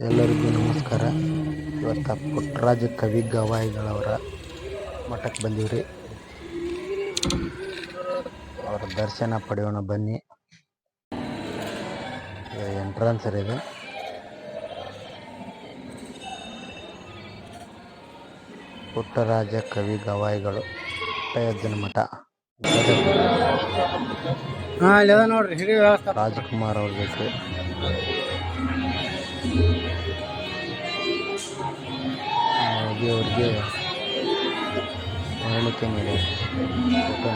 ಎಲ್ಲರಿಗೂ ನಮಸ್ಕಾರ. ಇವತ್ತು ಪುಟ್ಟರಾಜ ಕವಿ ಗವಾಯಿಗಳವರ ಮಠಕ್ಕೆ ಬಂದೀವ್ರಿ. ಅವರ ದರ್ಶನ ಪಡೆಯೋಣ ಬನ್ನಿ. ಎಂಟ್ರನ್ಸ್ ರೀ ಇದು. ಪುಟ್ಟರಾಜ ಕವಿ ಗವಾಯಿಗಳು ಪಟ್ಟಯಜ್ಜನ ಮಠ. ರಾಜ್ಕುಮಾರ್ ಅವ್ರ ಜೊತೆ. ಮೋದಿ ಅವ್ರಿಗೆ ಹೇಳಲಿಕ್ಕೆ ಮೇಲೆ ಫೋಟೋ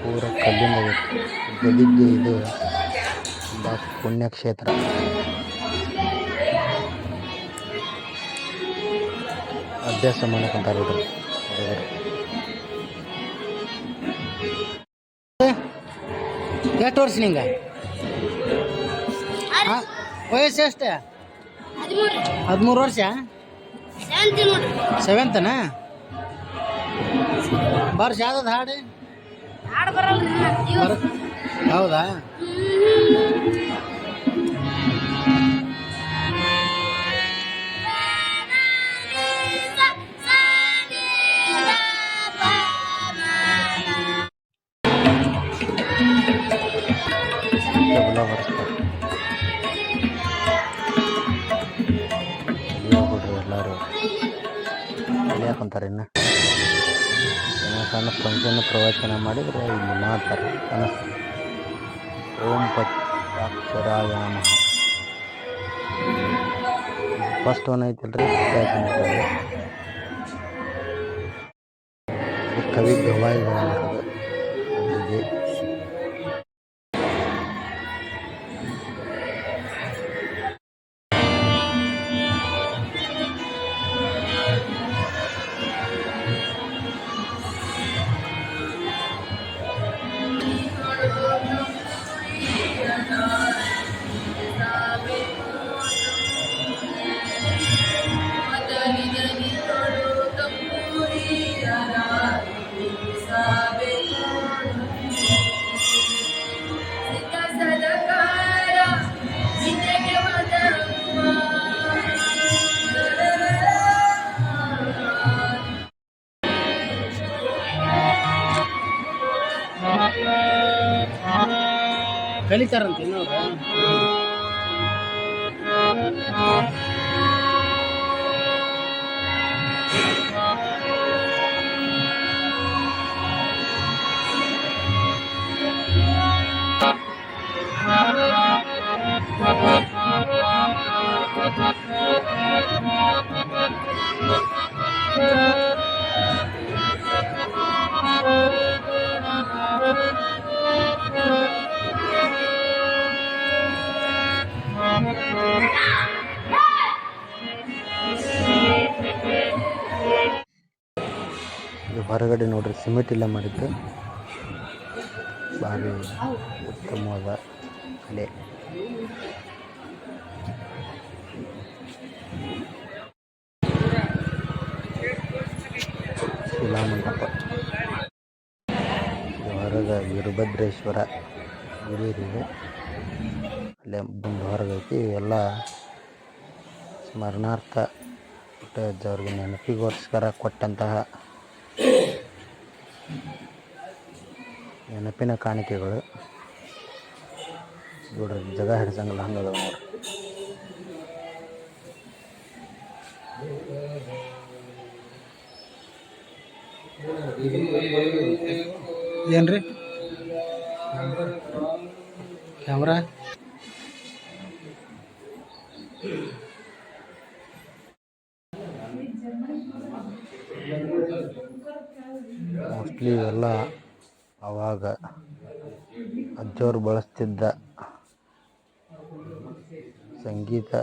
ಪೂರ ಕಲ್ಲಿಂದ ಗದಿಗೆ ಇದು. ತುಂಬ ಪುಣ್ಯಕ್ಷೇತ್ರ. ಅಭ್ಯಾಸ ಮಾಡಕ್ಕಂತಾರೆ ಎಷ್ಟು ವರ್ಷ ನಿಂಗ? ವಯಸ್ಸು ಎಷ್ಟೇ? ಹದಿಮೂರು. ವರ್ಷ? ಸೆವೆಂತನ ವರ್ಷ ಯಾವ್ದು ಹಾಡಿ? ಹೌದಾ? ತಬಲ ಬರ್ಸ್ತಾರೆ ಹೋಗ್ಬಿಡ್ರಿ ಎಲ್ಲರೂ ಕಲಿಯಾಕೊಂತಾರೆ ಇನ್ನು ಸಣ್ಣ ಫಂಕ್ಷನ್ ಪ್ರವಚನ ಮಾಡಿದ್ರೆ ಇಲ್ಲಿ ಮಾಡ್ತಾರೆ ಓಂ ಪಕ್ಷರಾಯ ನಮಃ ಫಸ್ಟ್ ಒನ್ ಐತಲ್ರಿ ಕವಿ ಗವಾಯಿಗಳ ಕಲಿತಾರಂತ ಇನ್ನೋರು ಇದು ಹೊರಗಡೆ ನೋಡ್ರಿ ಸಿಮೆಂಟ್ ಇಲ್ಲ ಮಾಡಿದ್ದು. ಭಾರಿ ಉತ್ತಮವಾದ ಕಲೆ. ಶಿಲಾಮಂಟಪ. ಹೊರಗ ವೀರಭದ್ರೇಶ್ವರ. ಇದು ಅಲ್ಲೇ ಬಂದು ಹೊರಗೈತಿ. ಇವೆಲ್ಲ ಸ್ಮರಣಾರ್ಥ ಪುಟ್ಟಜ್ಜವ್ರಿಗೆ ನೆನಪಿಗೋಸ್ಕರ ಕೊಟ್ಟಂತಹ ನೆನಪಿನ ಕಾಣಿಕೆಗಳು. ನೋಡ್ರಿ, ಜಗ ಹಿಡ್ಸಂಗಿಲ್ಲ ಹಂಗೆ ಅದಾವ ನೋಡ್ರಿ. ಏನ್ರಿ? ಕ್ಯಾಮ್ರಾ ಮೋಸ್ಟ್ಲಿ ಇವೆಲ್ಲ ಆವಾಗ ಅಜ್ಜವ್ರು ಬಳಸ್ತಿದ್ದ ಸಂಗೀತ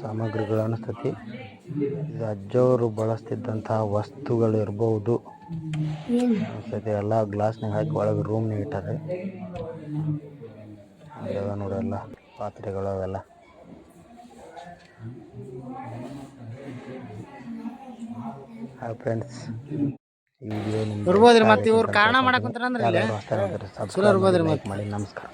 ಸಾಮಗ್ರಿಗಳು ಅನಿಸ್ತತಿ ಇದು ಅಜ್ಜವರು ಬಳಸ್ತಿದ್ದಂತಹ ವಸ್ತುಗಳು ಅನಿಸ್ತತಿ ಎಲ್ಲ ಗ್ಲಾಸ್ನಾಗ ಹಾಕಿ ಒಳಗೆ ರೂಮ್ನಾಗ ಇಟ್ಟಾರೆ. ನೋಡಿ ಎಲ್ಲ ಪಾತ್ರೆಗಳು ಅವೆಲ್ಲ. ಹಾಯ್ ಫ್ರೆಂಡ್ಸ್ ಇರ್ಬೋದ್ರಿ ಮತ್ತೆ ಇವ್ರು ಕಾರಣ ಮಾಡಕ್ ಅಂದ್ರೆ ಮಾಡಿ ನಮಸ್ಕಾರ.